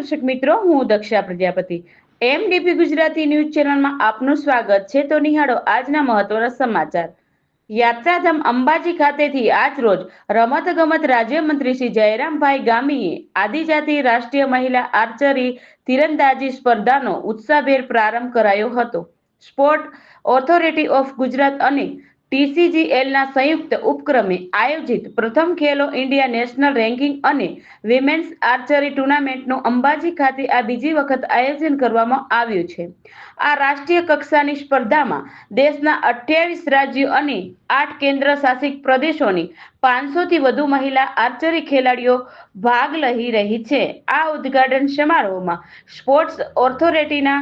દર્શક મિત્રો, હું દક્ષા પ્રજાપતિ. એમડીપી ગુજરાતી ન્યૂઝ ચેનલમાં આપનું સ્વાગત છે. તો નિહાળો આજના મહત્વના સમાચાર. યાત્રાધામ અંબાજી ખાતેથી આજ રોજ રમત ગમત રાજ્યમંત્રી શ્રી જયરામભાઈ ગામીએ આદિજાતિ રાષ્ટ્રીય મહિલા આર્ચરી તીરંદાજી સ્પર્ધાનો ઉત્સાહભેર પ્રારંભ કરાયો હતો. સ્પોર્ટ ઓથોરિટી ઓફ ગુજરાત અને ટીસીજીએલના સંયુક્ત ઉપક્રમે આયોજિત પ્રથમ ખેલો ઇન્ડિયા નેશનલ રેન્કિંગ અને વિમેન્સ આર્ચરી ટુર્નામેન્ટનું અંબાજી ખાતે આ બીજી વખત આયોજન કરવામાં આવ્યું છે. આ રાષ્ટ્રીય કક્ષાની સ્પર્ધામાં દેશના અઠ્યાવીસ રાજ્યો અને આઠ કેન્દ્ર શાસિત પ્રદેશોની પાંચસોથી વધુ મહિલા આર્ચરી ખેલાડીઓ ભાગ લઈ રહી છે. આ ઉદ્ઘાટન સમારોહમાં સ્પોર્ટ્સ ઓથોરિટીના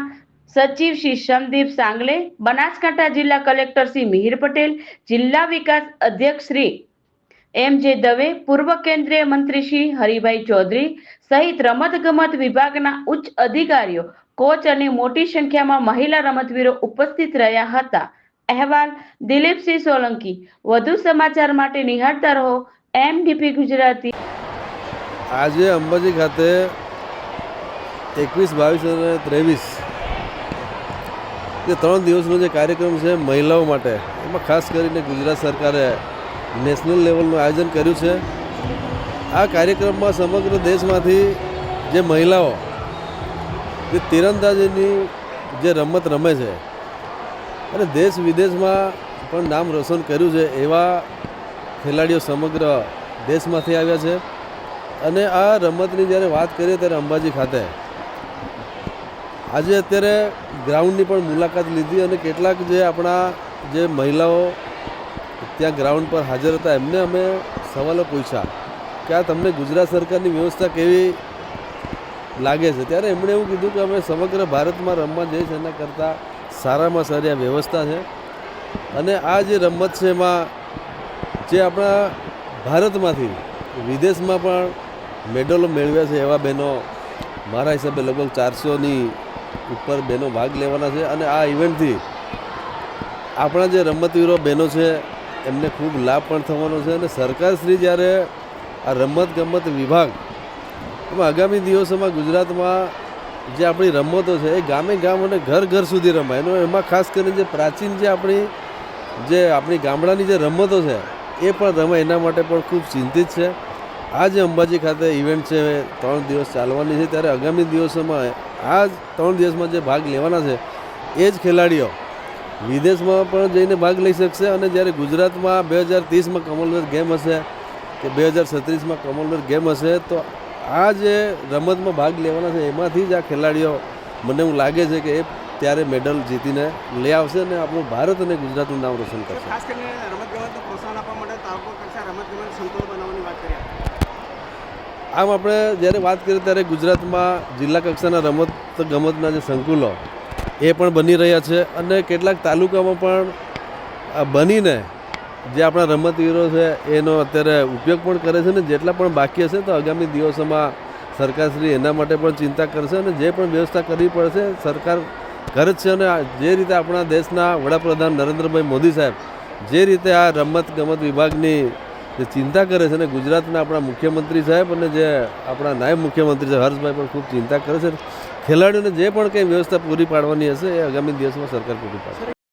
સચિવ શ્રી શમદીપ સાંગલે, બનાસકાંઠા જિલ્લા કલેક્ટર શ્રી મિહિર પટેલ, જિલ્લા વિકાસ અધ્યક્ષ શ્રી એમ જે દવે, પૂર્વ કેન્દ્રીય મંત્રી શ્રી હરિભાઈ ચૌધરી સહિત રમતગમત વિભાગના ઉચ્ચ અધિકારીઓ, કોચ અને મોટી સંખ્યામાં મહિલા રમતવીરો ઉપસ્થિત રહ્યા હતા. અહેવાલ, દિલીપસિંહ સોલંકી, વધુ સમાચાર માટે નિહાળતા રહો, એમડીપી ગુજરાતી. આજે અંબાજી ખાતે એકવીસ બાવીસ અને ત્રેવીસ જે ત્રણ દિવસનો જે કાર્યક્રમ છે મહિલાઓ માટે, એમાં ખાસ કરીને ગુજરાત સરકારે નેશનલ લેવલનું આયોજન કર્યું છે. આ કાર્યક્રમમાં સમગ્ર દેશમાંથી જે મહિલાઓ, જે તીરંદાજીની જે રમત રમે છે, અને દેશ વિદેશમાં પણ નામ રોશન કર્યું છે એવા ખેલાડીઓ સમગ્ર દેશમાંથી આવ્યા છે. અને આ રમતની જ્યારે વાત કરીએ ત્યારે અંબાજી ખાતે આજે અત્યારે ગ્રાઉન્ડની પણ મુલાકાત લીધી અને કેટલાક જે આપણા જે મહિલાઓ ત્યાં ગ્રાઉન્ડ પર હાજર હતા, એમને અમે સવાલો પૂછ્યા કે આ તમને ગુજરાત સરકારની વ્યવસ્થા કેવી લાગે છે? ત્યારે એમણે એવું કીધું કે અમે સમગ્ર ભારતમાં રમવા જઈએ છીએ એના કરતાં સારામાં સારી આ વ્યવસ્થા છે. અને આ જે રમત છે એમાં જે આપણા ભારતમાંથી વિદેશમાં પણ મેડલો મેળવ્યા છે એવા બહેનો, મારા હિસાબે લગભગ ચારસોની ઉપર બહેનો ભાગ લેવાના છે અને આ ઇવેન્ટથી આપણા જે રમતવીરો બહેનો છે, એમને ખૂબ લાભ પણ થવાનો છે અને સરકારશ્રી જ્યારે આ રમત ગમત વિભાગ એમાં આગામી દિવસોમાં ગુજરાતમાં જે આપણી રમતો છે, એ ગામે ગામ અને ઘર ઘર સુધી રમાય. એનો એમાં ખાસ કરીને જે પ્રાચીન જે આપણી જે આપણી ગામડાની જે રમતો છે, એ પણ રમાય. એના માટે પણ ખૂબ ચિંતિત છે. આ જે અંબાજી ખાતે ઇવેન્ટ છે, ત્રણ દિવસ ચાલવાની છે ત્યારે આગામી દિવસોમાં આ ત્રણ દિવસમાં જે ભાગ લેવાના છે, એ જ ખેલાડીઓ વિદેશમાં પણ જઈને ભાગ લઈ શકશે અને જ્યારે ગુજરાતમાં બે હજાર ત્રીસમાં કોમનવેલ્થ ગેમ હશે કે બે હજાર છત્રીસમાં કોમનવેલ્થ ગેમ હશે, તો આ જે રમતમાં ભાગ લેવાના છે, એમાંથી જ આ ખેલાડીઓ મને એવું લાગે છે કે એ ત્યારે મેડલ જીતીને લઈ આવશે અને આપણું ભારત અને ગુજરાતનું નામ રોશન કરશે ખાસ કરીને રમત ગમતને પ્રોત્સાહન આપવા માટે તાલુકો કક્ષા રમત ગમત સંકુલો બનાવવાની. આમ આપણે જ્યારે વાત કરીએ ત્યારે ગુજરાતમાં જિલ્લા કક્ષાના રમત ગમતના જે સંકુલો, એ પણ બની રહ્યા છે અને કેટલાક તાલુકામાં પણ બનીને જે આપણા રમતવીરો છે, એનો અત્યારે ઉપયોગ પણ કરે છે ને જેટલા પણ બાકી હશે તો આગામી દિવસોમાં સરકારશ્રી એના માટે પણ ચિંતા કરશે અને જે પણ વ્યવસ્થા કરવી પડશે, સરકાર કરે છે અને જે રીતે આપણા દેશના વડાપ્રધાન નરેન્દ્રભાઈ મોદી સાહેબ જે રીતે આ રમત ગમત વિભાગની જે ચિંતા કરે છે અને ગુજરાતના આપણા મુખ્યમંત્રી સાહેબ અને જે આપણા નાયબ મુખ્યમંત્રી છે હર્ષભાઈ પણ ખૂબ ચિંતા કરે છે. ખેલાડીઓને જે પણ કંઈ વ્યવસ્થા પૂરી પાડવાની હશે એ આગામી દિવસમાં સરકાર પૂરી પાડશે.